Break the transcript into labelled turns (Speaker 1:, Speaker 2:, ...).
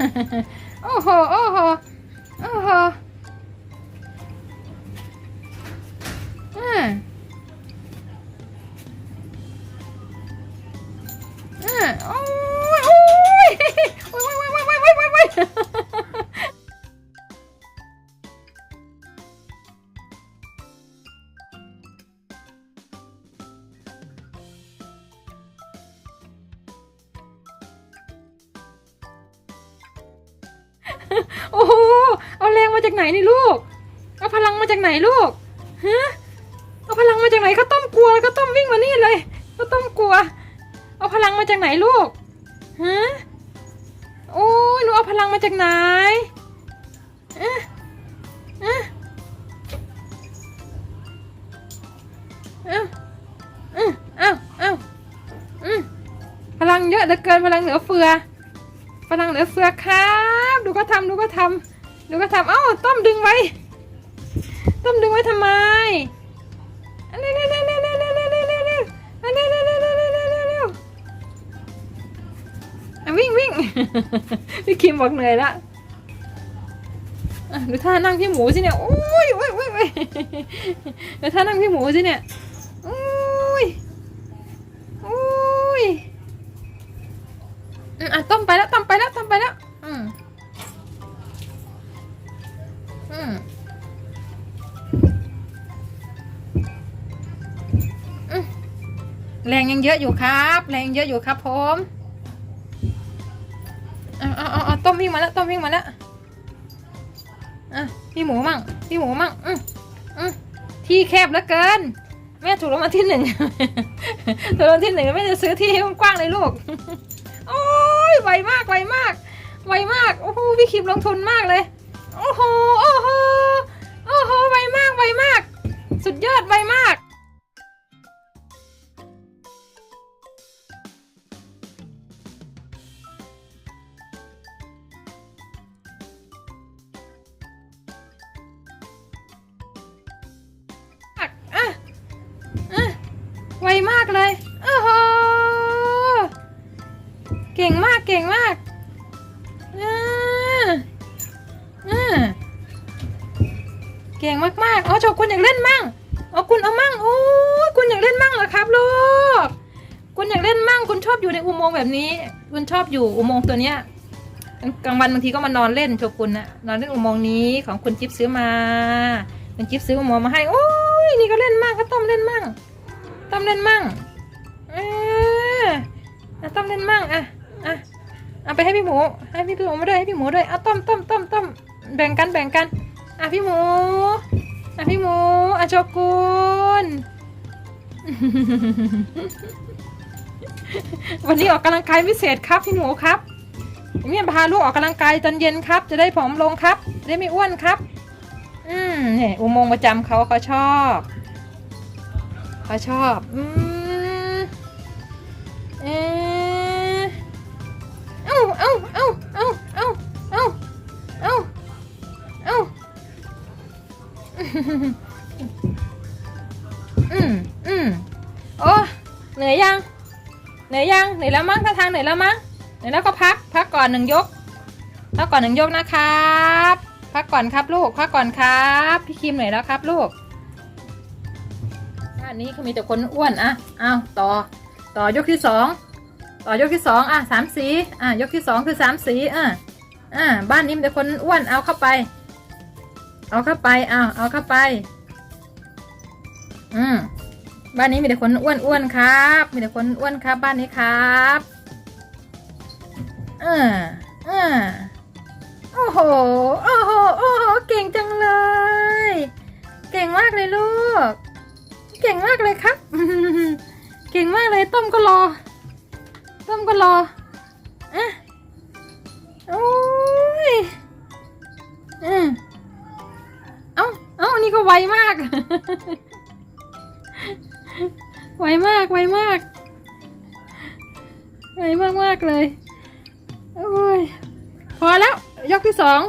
Speaker 1: oh ho, oh ho, oh ho. โอ้โหเอาแรงมาจากไหนนี่ลูก เอาพลังมาจากไหนลูกฮะเอาพลังมาจากไหนข้าต้มกลัวข้าต้มวิ่งมานี่เลยข้าต้มกลัว เอาพลังมาจากไหนลูกฮะโอ้ยหนูเอาพลังมาจากไหนเอ๊ะเอ๊ะเอ้าเอ้าเอ้าเอ้าพลังเยอะเหลือเกินพลังเหลือเฟือพลังเหลือเฟือครับ ดูก็ทำดูก็ทำดูก็ทำเอ้าต้มดึงไว้ ต้มดึงไว้ทำไมอันนี้นี่นี่นี่นี่นี่นี่นี่นี่อันนี้นี่นี่นี่นี่นี่นี่วิ่งวิ่งพี่คิมบอกเหนื่อยละดูท่านั่งพี่หมูสิเนี่ยโอ้ยโอ้ยโอ้ยดูท่านั่งพี่หมูสิเนี่ยโอ้ยโอ้ยอะต้มไปแล้วต้มไปแล้วต้มไปแล้ว อืมแรงยังเยอะอยู่ครับ แรงยังเยอะอยู่ครับผมเอาเอาเอาเอต้มวิ่งมาแล้วต้มวิ่งมาแล้วอะพี่หมูมั่งพี่หมูมั่งอืมอืมที่แคบเหลือเกิน แม่ถูกรางวัลที่หนึ่งถูกรางวัลที่หนึ่งแม่จะซื้อที่ให้กว้างๆเลยลูกโอ้ยไวมากไวมากไวมากโอ้โหพี่คิมลงทุนมากเลย โอ้โหโอ้ สุดยอดไวมาก อะ อะ ไวมากเลย โอ้โห เก่งมาก เก่งมาก ก่งมากๆอ๋อโชคุณอยากเล่นมั่งอ๋อคุณเอามั่งโอ้คุณอยากเล่นมั่งเหรอครับลูกคุณอยากเล่นมั่งคุณชอบอยู่ในอุโมงค์แบบนี้ คุณชอบอยู่อุโมงค์ตัวเนี้ยกลางวันบางทีก็มานอนเล่นโชกุนนะนอนเล่นอุโมงค์นี้ของคุณจิ๊บซื้อมาคุณจิ๊บซื้ออุโมงค์มาให้โอ้ยนี่ก็เล่นมั่งก็ต้อมเล่นมั่งต้อมเล่นมั่งเอออะต้อมเล่นมั่งอะอะเอาไปให้พี่หมูให้พี่หมูมาด้วยให้พี่หมูด้วยเอาต้มต้มต้มต้มแบ่งกันแบ่งกัน อะพี่หมูอะพี่หมูอะโชกุนวันนี้ออกกำลังกายพิเศษครับพี่หมูครับเมียพาลูกออกกำลังกายตอนเย็นครับ จะได้ผอมลงครับ จะได้ไม่อ้วนครับ อืมเนี่ยอุโมงค์ประจำเขาเขาชอบเขาชอบ อืม อืมอืมโอ้เหนื่อยยัง เหนื่อยยัง เหนื่อยแล้วมั้งท่าทางเหนื่อยแล้วมั้งเดี๋ยแล้วก็พัก พักก่อนหนึ่งยก พักก่อนหนึ่งยกนะครับ พักก่อนครับลูก พักก่อนครับ พี่คิมเหนื่อยแล้วครับลูกอันนี้เขามีแต่คนอ้วนอะอ้าวต่อ ต่อยกที่สอง ต่อยกที่สองอะสามสี อะ ยกที่สองคือสามสีอะอะบ้านนี้มีแต่คนอ้วน เอาเข้าไป เอาเข้าไปอ้าวเอาเข้าไป อืมบ้านนี้มีแต่คนอ้วนๆครับ มีแต่คนอ้วนครับ บ้านนี้ครับเออเออโอ้โห โอ้โห โอ้โห เก่งจังเลย เก่งมากเลยลูก เก่งมากเลยครับ เก่งมากเลยต้มก็รอ ต้มก็รออะโอ้ยอืม ไวมาก ไวมาก ไวมาก ไวมากมากเลย โอ้ย พอแล้ว ยกที่สอง